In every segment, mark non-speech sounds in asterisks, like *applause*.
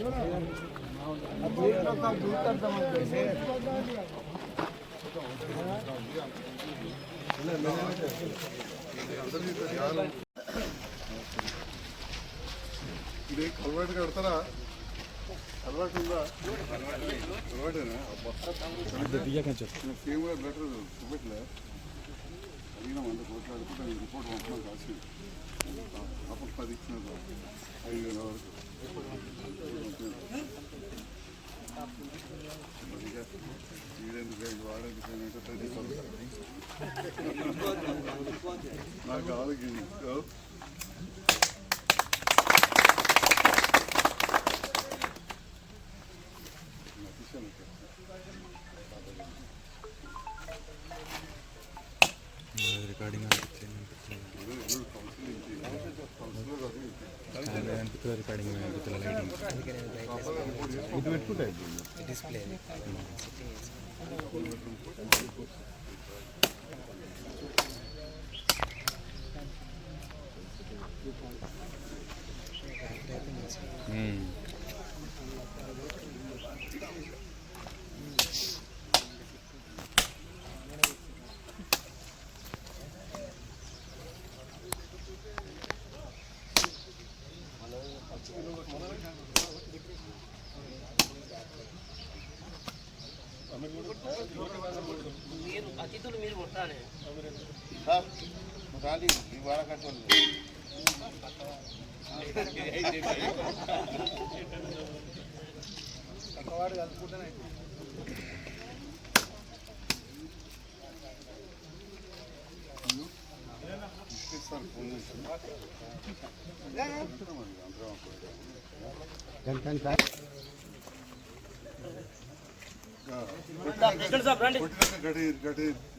ఇది కలవాటు కడతారా కలవాటు ఉందా కలవాటేనా సేమ్ లెటర్ చూపెట్టలే అడిగినాం అంత కోట్లు అడుగుతా రిపోర్ట్ పంపడం కాసి అప్పుడు పది ఇచ్చిన ఐదు వేల వరకు మరిగా వీడెందుకు ఇది వాడేందుకు అంటే పది నాకు ఆలోచించి రికార్డింగ్ అనిపిస్తుంది రికార్డింగ్ అనిపిస్తుంది లైటింగ్ ఇది పెట్టుకుంటా డిస్ప్లే కొట్టాలి సార్ ఫోన్ చేసి కొట్టినాక గడీర్ గడీర్ ఒక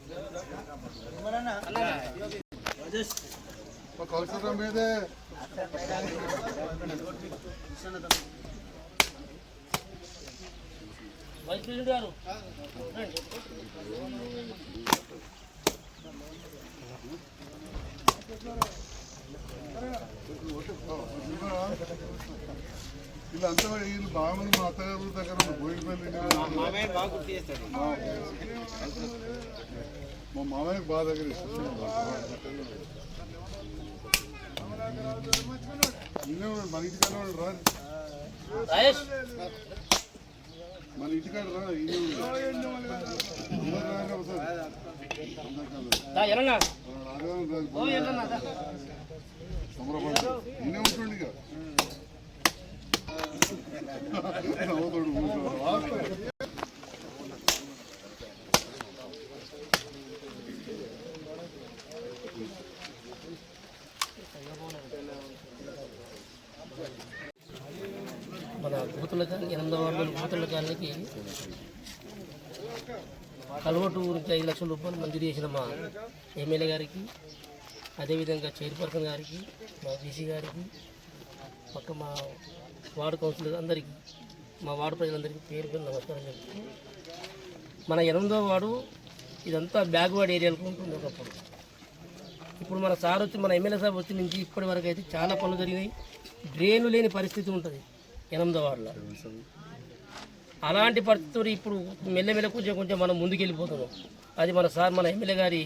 అవసరం మీదే. వైస్ గారు. వీళ్ళంతా వీళ్ళు బాగా మంది మా అత్తగారు దగ్గర బోయినపల్లి మా మామయ్య బాగా దగ్గర మన ఇంటికాడ వాడు రా. మన ఇంటికాడ రా. అందరు రాగా ఒకసారి. అందరు కాదు. మన కూతుళ్ళ కానీ ఎనిమిదవ వార్డులో కూతుళ్ళ కాలనీకి కలవటు గురించి ఐదు లక్షల రూపాయలు మంజూరు చేసిన మా ఎమ్మెల్యే గారికి అదేవిధంగా చైర్పర్సన్ గారికి మా బీసీ గారికి పక్క మా వార్డు కౌన్సిలర్ అందరికీ మా వార్డు ప్రజలందరికీ పేరు పేరు నమస్కారం చెప్తూ మన ఎనిమిదో వార్డు ఇదంతా బ్యాక్వర్డ్ ఏరియాలకు ఉంటుంది ఒకప్పుడు. ఇప్పుడు మన సార్ వచ్చి మన ఎమ్మెల్యే సార్ వచ్చి నుంచి ఇప్పటి వరకు అయితే చాలా పనులు జరిగినాయి. డ్రైన్లు లేని పరిస్థితి ఉంటుంది ఎనిమిదో వార్డులో. అలాంటి పరిస్థితులు ఇప్పుడు మెల్లమెల్ల కొంచెం కొంచెం మనం ముందుకెళ్ళిపోతున్నాం. అది మన సార్ మన ఎమ్మెల్యే గారి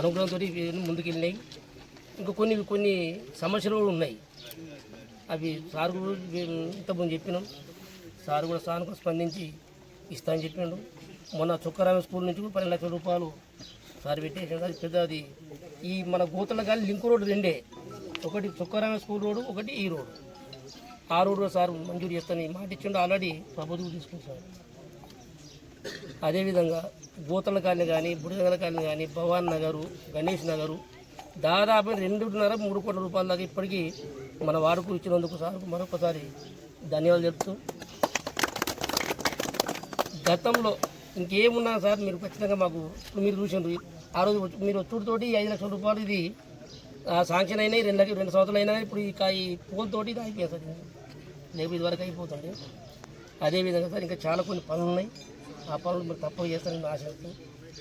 అనుగ్రహంతో ముందుకెళ్ళినాయి. ఇంకా కొన్ని కొన్ని సమస్యలు కూడా ఉన్నాయి. అవి సార్ కూడా ఇంతకుముందు చెప్పినాం. సార్ కూడా సార్కు స్పందించి ఇస్తామని చెప్పినాడు. చెప్పిండు మొన్న చుక్కరామ స్కూల్ నుంచి కూడా పన్నెండు లక్షల రూపాయలు సార్ పెట్టేసాడు అది పెద్ద అది. ఈ మన గోతుల కానీ లింక్ రోడ్డు రెండే. ఒకటి చుక్కరామ స్కూల్ రోడ్డు ఒకటి ఈ రోడ్డు. ఆ రోడ్డు సార్ మంజూరు చేస్తాను మాట ఇచ్చిండు ఆల్రెడీ ప్రభుత్వం తీసుకుంది సార్. అదేవిధంగా గోతల కాలనీ కానీ బుడిగల కాలనీ కానీ భవాన్ నగరు గణేష్ నగరు దాదాపు రెండున్నర మూడు కోట్ల రూపాయల దాకా ఇప్పటికీ మన వాడుకు ఇచ్చినందుకు సార్ మరొకసారి ధన్యవాదాలు చెప్తూ గతంలో ఇంకేమున్నా సార్ మీరు ఖచ్చితంగా మాకు ఇప్పుడు మీరు చూసిండ్రు. ఆ రోజు మీరు వచ్చుడుతోటి ఐదు లక్షల రూపాయలు ఇది ఆ, శాంక్షన్ అయినాయి రెండు లక్షలు రెండు సంవత్సరాలు అయినా ఇప్పుడు ఇక ఈ పోల్తోటి ఇది అయిపోయింది సార్. ఇది. వరకు అయిపోతుంది. అదేవిధంగా సార్ ఇంకా చాలా కొన్ని పనులు ఉన్నాయి. ఆ పనులు మీరు తప్పక చేస్తారని ఆశిస్తూ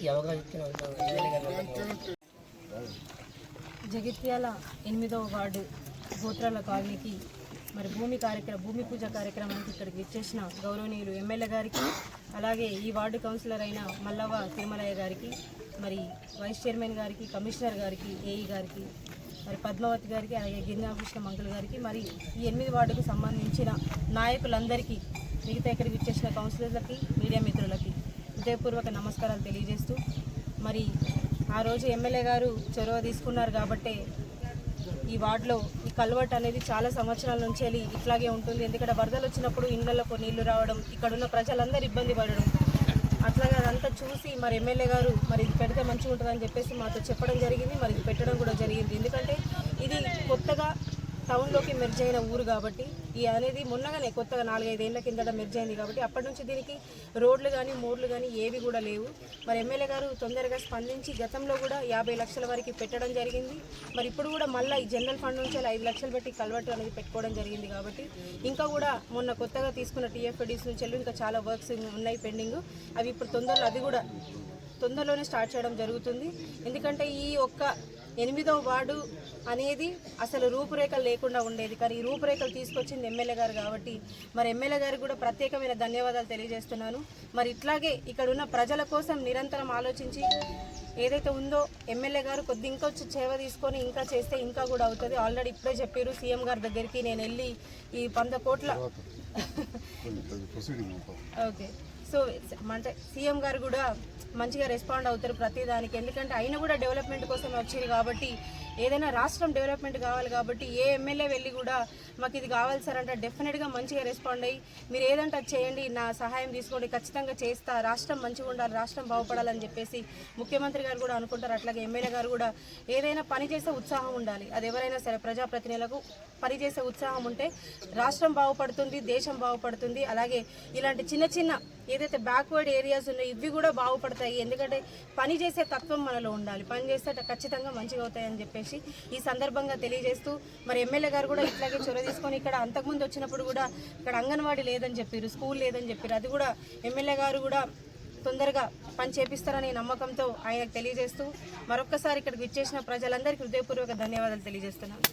ఈ అవగాహన ఇచ్చిన జగిత్యాల ఎనిమిదవ వార్డు. గోత్రాల కాలనీకి మరి భూమి కార్యక్రమం భూమి పూజ కార్యక్రమానికి ఇక్కడికి ఇచ్చేసిన గౌరవనీయులు ఎమ్మెల్యే గారికి అలాగే ఈ వార్డు కౌన్సిలర్ అయిన మల్లవ్వ తిరుమలయ్య గారికి మరి వైస్ చైర్మన్ గారికి కమిషనర్ గారికి ఏఈ గారికి మరి పద్మావతి గారికి అలాగే గిరిజాకృష్ణ మంగళ గారికి మరి ఈ ఎనిమిది వార్డుకు సంబంధించిన నాయకులందరికీ మిగతా ఇక్కడికి ఇచ్చేసిన కౌన్సిలర్లకి మీడియా మిత్రులకి హృదయపూర్వక నమస్కారాలు తెలియజేస్తూ మరి ఆ రోజు ఎమ్మెల్యే గారు చొరవ తీసుకున్నారు కాబట్టే ఈ వార్డులో ఈ కల్వర్ట్ అనేది చాలా సంవత్సరాల నుంచి వెళ్ళి ఇట్లాగే ఉంటుంది. ఎందుకంటే వరదలు వచ్చినప్పుడు ఇళ్ళలో నీళ్ళు రావడం ఇక్కడ ఉన్న ప్రజలందరూ ఇబ్బంది పడడం. అట్లాగే అదంతా చూసి మరి ఎమ్మెల్యే గారు మరి ఇది పెడితే మంచిగా ఉంటుందని చెప్పేసి మాతో చెప్పడం జరిగింది. మరి ఇది పెట్టడం కూడా జరిగింది. ఎందుకంటే ఇది కొత్తగా టౌన్లోకి మెర్జ్ అయిన ఊరు కాబట్టి ఈ అనేది మొన్నగానే కొత్తగా నాలుగైదేళ్ళ కిందట మెర్జ్ అయింది కాబట్టి అప్పటి నుంచి దీనికి రోడ్లు కానీ మోర్లు కానీ ఏవి కూడా లేవు. మరి ఎమ్మెల్యే గారు తొందరగా స్పందించి గతంలో కూడా యాభై లక్షల వరకు పెట్టడం జరిగింది. మరి ఇప్పుడు కూడా మళ్ళీ ఈ జనరల్ ఫండ్ నుంచి అలా ఐదు లక్షలు పెట్టి కల్వర్టు అనేది పెట్టుకోవడం జరిగింది కాబట్టి ఇంకా కూడా మొన్న కొత్తగా తీసుకున్న టీఎఫ్డీస్ నుంచి ఇంకా చాలా వర్క్స్ ఉన్నాయి పెండింగ్. అవి ఇప్పుడు తొందరలో అది కూడా తొందరలోనే స్టార్ట్ చేయడం జరుగుతుంది. ఎందుకంటే ఈ ఒక్క ఎనిమిదో వార్డు అనేది అసలు రూపురేఖలు లేకుండా ఉండేది. కానీ ఈ రూపురేఖలు తీసుకొచ్చింది ఎమ్మెల్యే గారు కాబట్టి మరి ఎమ్మెల్యే గారికి కూడా ప్రత్యేకమైన ధన్యవాదాలు తెలియజేస్తున్నాను. మరి ఇట్లాగే ఇక్కడ ఉన్న ప్రజల కోసం నిరంతరం ఆలోచించి ఏదైతే ఉందో ఎమ్మెల్యే గారు కొద్ది ఇంకొచ్చి సేవ తీసుకొని ఇంకా చేస్తే ఇంకా కూడా అవుతుంది. ఆల్రెడీ ఇప్పుడే చెప్పారు సీఎం గారి దగ్గరికి నేను వెళ్ళి ఈ వంద కోట్ల *laughs* ఓకే. సో అంటే సీఎం గారు కూడా మంచిగా రెస్పాండ్ అవుతారు ప్రతిదానికి ఎందుకంటే ఆయన కూడా డెవలప్మెంట్ కోసం వచ్చారు కాబట్టి ఏదైనా రాష్ట్రం డెవలప్మెంట్ కావాలి కాబట్టి ఏ ఎమ్మెల్యే వెళ్ళి కూడా మాకు ఇది కావాలి సార్ అంటే డెఫినెట్గా మంచిగా రెస్పాండ్ అయ్యి మీరు ఏదంటే అది చేయండి నా సహాయం తీసుకోండి ఖచ్చితంగా చేస్తా రాష్ట్రం మంచిగా ఉండాలి రాష్ట్రం బాగుపడాలని చెప్పేసి ముఖ్యమంత్రి గారు కూడా అనుకుంటారు. అట్లాగే ఎమ్మెల్యే గారు కూడా ఏదైనా పని చేసే ఉత్సాహం ఉండాలి. అది ఎవరైనా సరే ప్రజాప్రతినిధులకు పని చేసే ఉత్సాహం ఉంటే రాష్ట్రం బాగుపడుతుంది దేశం బాగుపడుతుంది. అలాగే ఇలాంటి చిన్న చిన్న ఏదైతే బ్యాక్వర్డ్ ఏరియాస్ ఉన్నాయో ఇవి కూడా బాగుపడతాయి. ఎందుకంటే పని చేసే తత్వం మనలో ఉండాలి. పని చేస్తే ఖచ్చితంగా మంచిగా అవుతాయని చెప్పేసి ఈ సందర్భంగా తెలియజేస్తూ మరి ఎమ్మెల్యే గారు కూడా ఇట్లాగే చొరవ తీసుకొని ఇక్కడ అంతకుముందు వచ్చినప్పుడు కూడా ఇక్కడ అంగన్వాడీ లేదని చెప్పారు స్కూల్ లేదని చెప్పారు. అది కూడా ఎమ్మెల్యే గారు కూడా తొందరగా పని చేపిస్తారనే నమ్మకంతో ఆయనకు తెలియజేస్తూ మరొక్కసారి ఇక్కడికి ఇచ్చేసిన ప్రజలందరికీ హృదయపూర్వక ధన్యవాదాలు తెలియజేస్తున్నాను.